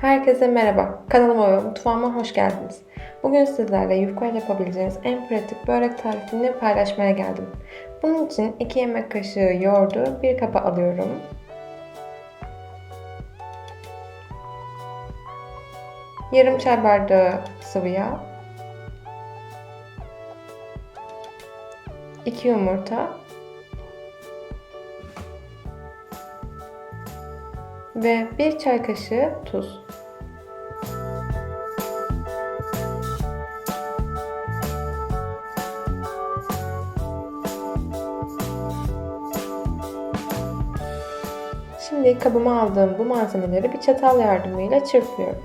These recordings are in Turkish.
Herkese merhaba. Kanalıma ve mutfağıma hoş geldiniz. Bugün sizlerle yufka ile yapabileceğiniz en pratik börek tarifini paylaşmaya geldim. Bunun için 2 yemek kaşığı yoğurdu bir kaba alıyorum. Yarım çay bardağı sıvı yağ. 2 yumurta. Ve 1 çay kaşığı tuz. Şimdi kabıma aldığım bu malzemeleri bir çatal yardımıyla çırpıyorum.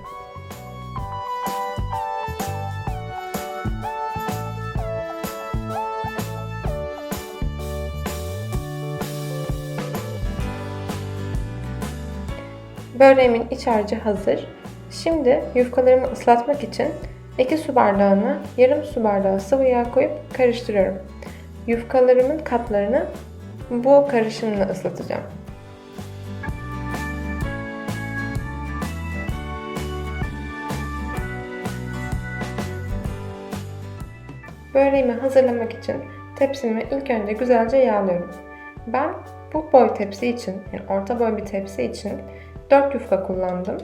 Böreğimin iç harcı hazır. Şimdi yufkalarımı ıslatmak için 2 su bardağına yarım su bardağı sıvı yağ koyup karıştırıyorum. Yufkalarımın katlarını bu karışımla ıslatacağım. Böreğimi hazırlamak için tepsimi ilk önce güzelce yağlıyorum. Ben bu boy tepsi için, yani orta boy bir tepsi için 4 yufka kullandım.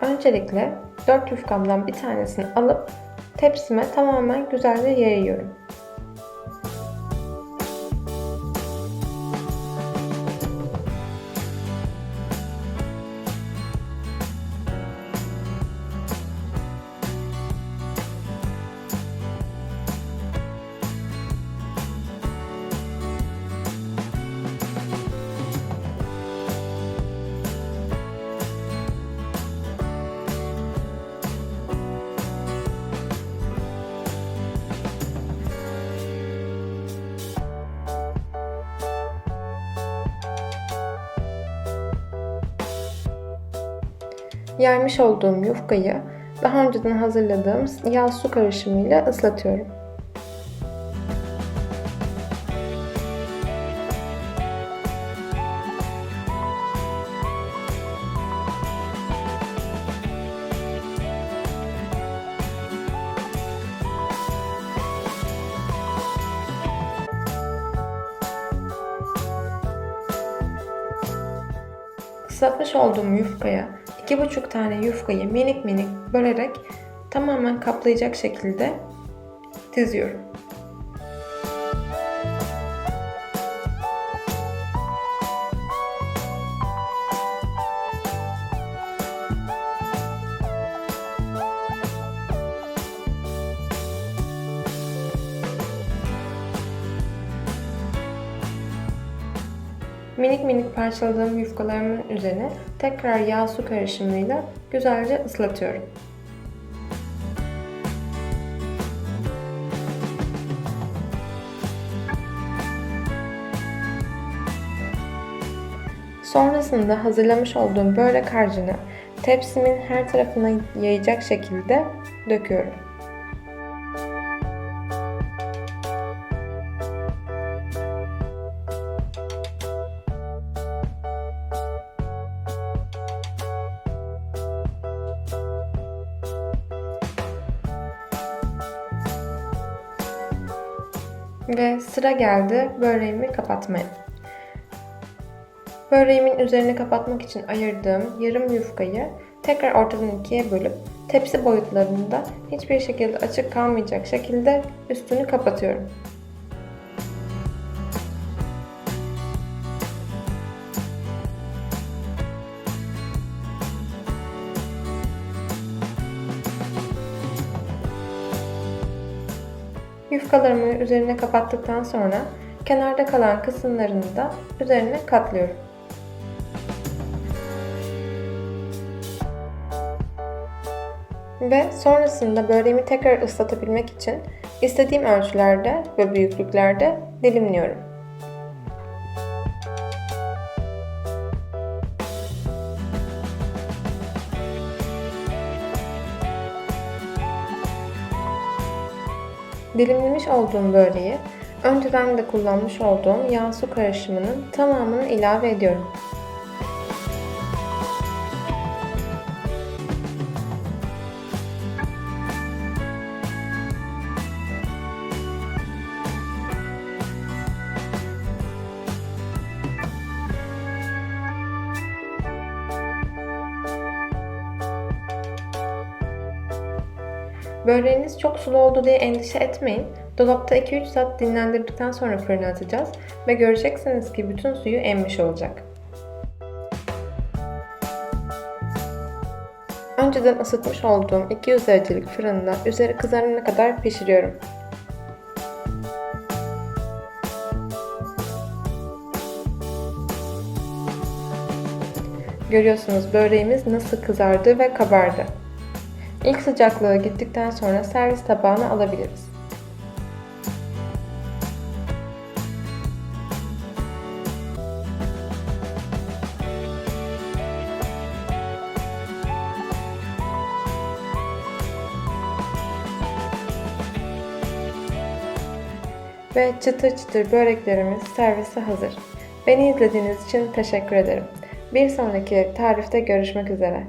Öncelikle 4 yufkamdan bir tanesini alıp tepsime tamamen güzelce yayıyorum. Yaymış olduğum yufkayı daha önceden hazırladığım yağ su karışımıyla ıslatıyorum. Islatmış olduğum yufkaya 2,5 tane yufkayı minik minik bölerek tamamen kaplayacak şekilde diziyorum. Minik minik parçaladığım yufkalarımın üzerine tekrar yağ su karışımıyla güzelce ıslatıyorum. Sonrasında hazırlamış olduğum börek harcını tepsimin her tarafına yayacak şekilde döküyorum. Ve sıra geldi böreğimi kapatmaya. Böreğimin üzerini kapatmak için ayırdığım yarım yufkayı tekrar ortadan ikiye bölüp tepsi boyutlarında hiçbir şekilde açık kalmayacak şekilde üstünü kapatıyorum. Yufkalarımı üzerine kapattıktan sonra kenarda kalan kısımlarını da üzerine katlıyorum. Ve sonrasında böreğimi tekrar ıslatabilmek için istediğim ölçülerde ve büyüklüklerde dilimliyorum. Dilimlemiş olduğum böreği önceden de kullanmış olduğum yağ su karışımının tamamını ilave ediyorum. Böreğiniz çok sulu oldu diye endişe etmeyin. Dolapta 2-3 saat dinlendirdikten sonra fırına atacağız ve göreceksiniz ki bütün suyu emmiş olacak. Önceden ısıtmış olduğum 200 derecelik fırında üzeri kızarana kadar pişiriyorum. Görüyorsunuz böreğimiz nasıl kızardı ve kabardı. İlk sıcaklığı gittikten sonra servis tabağına alabiliriz. Ve çıtır çıtır böreklerimiz servise hazır. Beni izlediğiniz için teşekkür ederim. Bir sonraki tarifte görüşmek üzere.